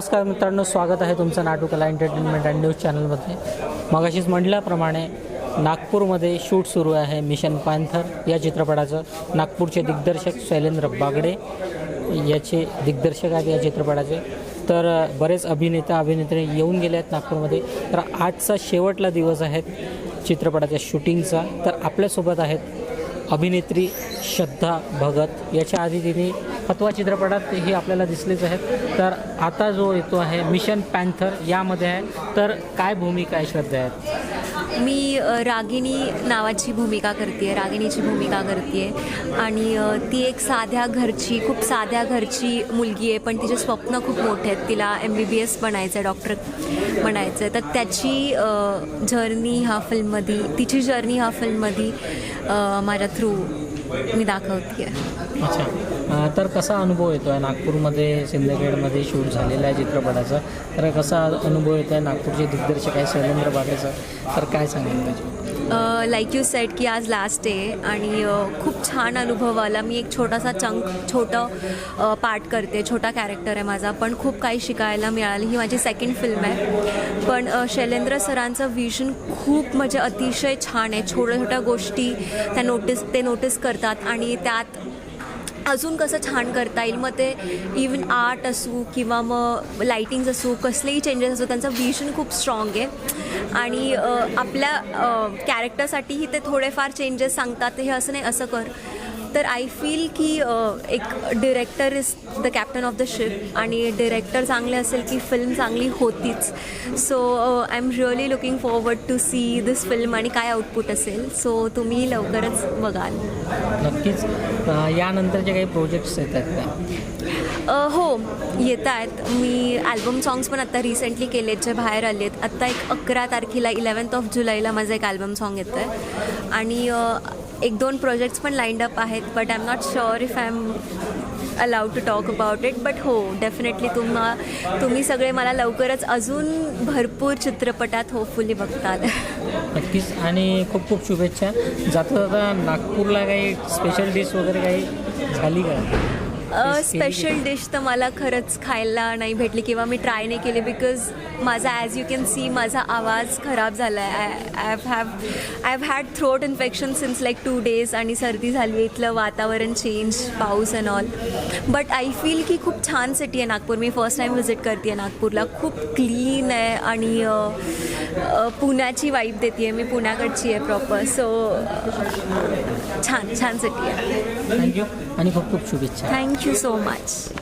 नमस्कार मित्रांनो स्वागत आहे तुमचं नाटुकला एंटरटेनमेंट अँड न्यूज चॅनलमध्ये मगाशीच म्हटल्याप्रमाणे नागपूरमध्ये शूट सुरू आहे मिशन पॅन्थर. या चित्रपटाचं नागपूरचे दिग्दर्शक शैलेंद्र बागडे याचे दिग्दर्शक आहेत या चित्रपटाचे. तर बरेच अभिनेता अभिनेत्री येऊन गेले आहेत नागपूरमध्ये. तर आजचा शेवटला दिवस आहे चित्रपटाच्या शूटिंगचा. तर आपल्यासोबत आहेत अभिनेत्री श्रद्धा भगत. याच्या आधी तिने फतवा चित्रपटात हे आपल्याला दिसलीच आहेत. तर आता जो येतो आहे मिशन पॅन्थर यामध्ये आहे. तर काय भूमिका आहे श्रद्धा आहेत मी रागिणी रागिनी नावाची भूमिका करते रागिणीची भूमिका करते आणि ती एक साध्या घरची खूप साध्या घरची मुलगी आहे पण तिचे स्वप्न खूप मोठे आहेत. तिला एम बी बी एस बनायचं आहे डॉक्टर बनायचं आहे. तर त्याची जर्नी ह्या फिल्ममध्ये तिची जर्नी ह्या फिल्ममध्ये माझ्या थ्रू मी दाखवते. अच्छा. तर कसा अनुभव येतो आहे नागपूरमध्ये सिंदखेडमध्ये शूट झालेला आहे चित्रपटाचा? तर कसा अनुभव येतो आहे नागपूरचे दिग्दर्शक आहे शैलेंद्र बागेचा? तर काय सांगेल त्याची लाईक यू सेट की आज लास्ट आहे आणि खूप छान अनुभव आला मी एक छोटासा चंक छोटं पार्ट करते. छोटा कॅरेक्टर आहे माझा पण खूप काही शिकायला मिळालं. ही माझी सेकंड फिल्म आहे. पण शैलेंद्र सरांचं विजन खूप म्हणजे अतिशय छान आहे. छोट्या छोट्या गोष्टी त्या नोटीस ते नोटीस करतात. आणि त्यात अजून कसं छान करता येईल? मग ते इवन आर्ट असू किंवा मग लाईटिंग्स असू कसलेही चेंजेस असू त्यांचा विजन खूप स्ट्रॉंग आहे. आणि आपल्या कॅरेक्टरसाठीही ते थोडेफार चेंजेस सांगतात हे असं नाही असं कर. तर आय फील की एक director is the captain of the ship आणि डिरेक्टर चांगले असेल की फिल्म चांगली होतीच. So I am really looking forward to see this film आणि काय आउटपुट असेल. सो तुम्ही लवकरच बघाल. नक्कीच. यानंतरचे काही प्रोजेक्ट्स येतात का? हो येत आहेत मी ॲल्बम सॉंग्स पण आत्ता रिसेंटली केलेत जे बाहेर आले आहेत आत्ता एक अकरा तारखेला इलेवन्थ ऑफ जुलैला माझं एक ॲल्बम सॉन्ग येतं आहे आणि एक दोन प्रोजेक्ट्स पण लाईंड अप आहेत but I am not sure if I am allowed to talk about it but हो डेफिनेटली तुम्हा तुम्ही सगळे मला लवकरच अजून भरपूर चित्रपटात होपफुली बघताल. नक्कीच आणि खूप खूप शुभेच्छा. जाता जाता नागपूरला काही स्पेशल डिश वगैरे काही झाली का? स्पेशल डिश तर मला खरंच खायला नाही भेटली किंवा मी ट्राय नाही केली बिकॉज माझा ॲज यू कॅन सी माझा आवाज खराब झाला आहे I I have I have had throat infection since like two days आणि सर्दी झाली आहे. इथलं वातावरण चेंज पाऊस and all but I feel की खूप छान सिटी आहे नागपूर. मी फर्स्ट टाईम व्हिजिट करते आहे नागपूरला. खूप क्लीन आहे आणि पुण्याची वाईब देते आहे मी पुण्याकडची आहे प्रॉपर सो छान छान सिटी आहे. थँक्यू आणि खूप खूप शुभेच्छा. Thank you so much